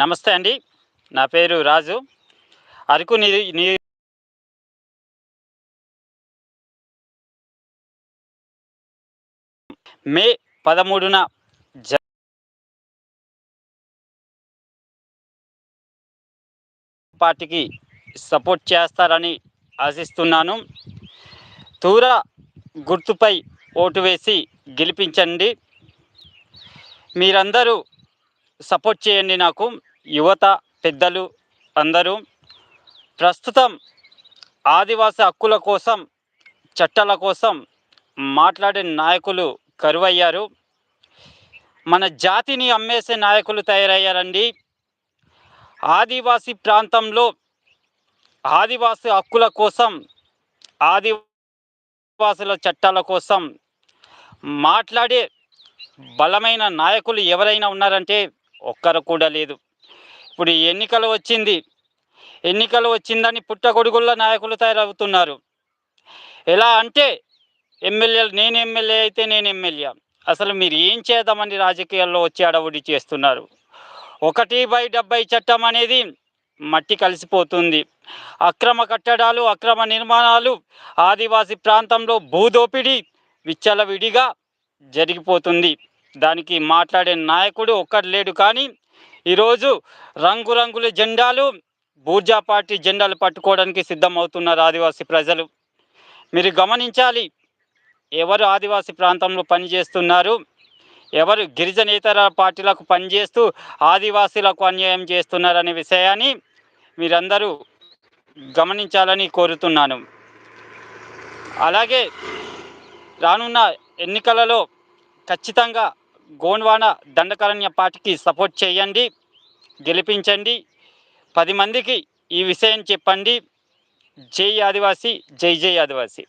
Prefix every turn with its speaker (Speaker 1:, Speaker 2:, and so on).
Speaker 1: నమస్తే అండి. నా పేరు రాజు. అరకు నీ నీ మే పదమూడున జ పార్టీకి సపోర్ట్ చేస్తారని ఆశిస్తున్నాను. తూర గుర్తుపై ఓటు వేసి గెలిపించండి. మీరందరూ సపోర్ట్ చేయండి నాకు. యువత పెద్దలు అందరూ ప్రస్తుతం ఆదివాసీ హక్కుల కోసం చట్టాల కోసం మాట్లాడే నాయకులు కరువయ్యారు. మన జాతిని అమ్మేసే నాయకులు తయారయ్యారండి. ఆదివాసీ ప్రాంతంలో ఆదివాసీ హక్కుల కోసం ఆదివాసుల చట్టాల కోసం మాట్లాడే బలమైన నాయకులు ఎవరైనా ఉన్నారంటే ఒక్కరు కూడా లేదు. ఇప్పుడు ఎన్నికలు వచ్చింది. ఎన్నికలు వచ్చిందని పుట్టగొడుగుల నాయకులు తయారవుతున్నారు. ఎలా అంటే ఎమ్మెల్యేలు నేను ఎమ్మెల్యే అయితే నేను ఎమ్మెల్యే. అసలు మీరు ఏం చేద్దామని రాజకీయాల్లో వచ్చి అడవుడి చేస్తున్నారు? ఒకటి బై డెబ్బై చట్టం అనేది మట్టి కలిసిపోతుంది. అక్రమ కట్టడాలు అక్రమ నిర్మాణాలు ఆదివాసీ ప్రాంతంలో భూదోపిడి విచ్చలవిడిగా జరిగిపోతుంది. దానికి మాట్లాడే నాయకుడు ఒక్కడు లేడు కానీ ఈరోజు రంగురంగుల జెండాలు బూర్జా పార్టీ జెండాలు పట్టుకోవడానికి సిద్ధమవుతున్నారు ఆదివాసీ ప్రజలు. మీరు గమనించాలి ఎవరు ఆదివాసీ ప్రాంతంలో పనిచేస్తున్నారు? ఎవరు గిరిజనేతర పార్టీలకు పనిచేస్తూ ఆదివాసీలకు అన్యాయం చేస్తున్నారనే విషయాన్ని మీరందరూ గమనించాలని కోరుతున్నాను. అలాగే రానున్న ఎన్నికలలో ఖచ్చితంగా గోన్వాన దండకారణ్య పార్టీకి సపోర్ట్ చేయండి గెలిపించండి. పది మందికి ఈ విషయం చెప్పండి. జై ఆదివాసీ జై జై ఆదివాసి.